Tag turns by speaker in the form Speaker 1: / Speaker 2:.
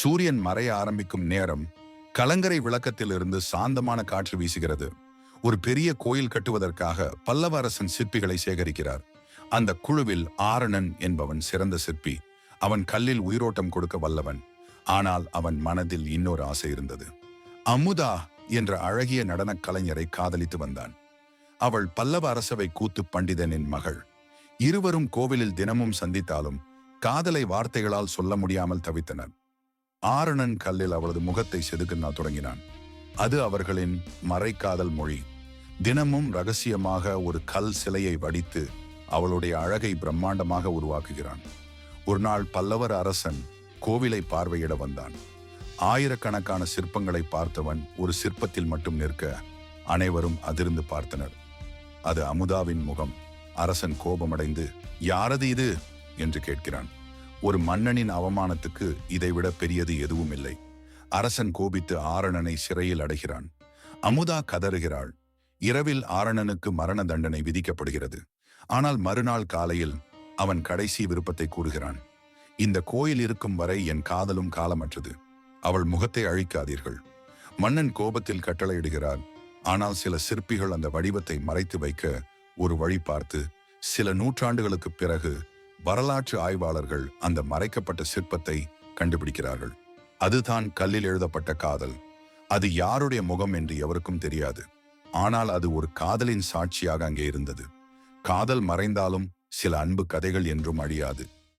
Speaker 1: சூரியன் மறைய ஆரம்பிக்கும் நேரம் கலங்கரை விளக்கத்திலிருந்து சாந்தமான காற்று வீசுகிறது. ஒரு பெரிய கோயில் கட்டுவதற்காக பல்லவ அரசன் சிற்பிகளை சேகரிக்கிறார். அந்த குழுவில் ஆரணன் என்பவன் சிறந்த சிற்பி. அவன் கல்லில் உயிரோட்டம் கொடுக்க வல்லவன். ஆனால் அவன் மனதில் இன்னொரு ஆசை இருந்தது. அமுதா என்ற அழகிய நடனக் கலைஞரை காதலித்து வந்தான். அவள் பல்லவ அரசவை கூத்து பண்டிதனின் மகள். இருவரும் கோவிலில் தினமும் சந்தித்தாலும் காதலை வார்த்தைகளால் சொல்ல முடியாமல் தவித்தனர். ஆரணன் கல்லில் அவளது முகத்தை செதுக்க தொடங்கினான். அது அவர்களின் மறைக்காதல் மொழி. தினமும் ரகசியமாக ஒரு கல் சிலையை வடித்து அவளுடைய அழகை பிரம்மாண்டமாக உருவாக்குகிறான். ஒரு நாள் பல்லவர் அரசன் கோவிலை பார்வையிட வந்தான். ஆயிரக்கணக்கான சிற்பங்களை பார்த்தவன் ஒரு சிற்பத்தில் மட்டும் நிற்க அனைவரும் அதிர்ந்து பார்த்தனர். அது அமுதாவின் முகம். அரசன் கோபமடைந்து யாரது இது? என்று கேட்கிறான். ஒரு மன்னனின் அவமானத்துக்கு இதைவிட பெரியது எதுவும் இல்லை. அரசன் கோபித்து ஆரணனை சிறையில் அடைகிறான். அமுதா கதறுகிறாள். இரவில் ஆரணனுக்கு மரண தண்டனை விதிக்கப்படுகிறது. ஆனால் மறுநாள் காலையில் அவன் கடைசி விருப்பத்தை கூறுகிறான். இந்த கோயில் இருக்கும் வரை என் காதலும் காலமற்றது. அவள் முகத்தை அழிக்காதீர்கள். மன்னன் கோபத்தில் கட்டளையிடுகிறார். ஆனால் சில சிற்பிகள் அந்த வடிவத்தை மறைத்து வைக்க ஒரு வழி பார்த்து சில நூற்றாண்டுகளுக்கு பிறகு வரலாற்று ஆய்வாளர்கள் அந்த மறைக்கப்பட்ட சிற்பத்தை கண்டுபிடிக்கிறார்கள். அதுதான் கல்லில் எழுதப்பட்ட காதல். அது யாருடைய முகம் என்று எவருக்கும் தெரியாது. ஆனால் அது ஒரு காதலின் சாட்சியாக அங்கே இருந்தது. காதல் மறைந்தாலும் சில அன்பு கதைகள் என்றும் அழியாது.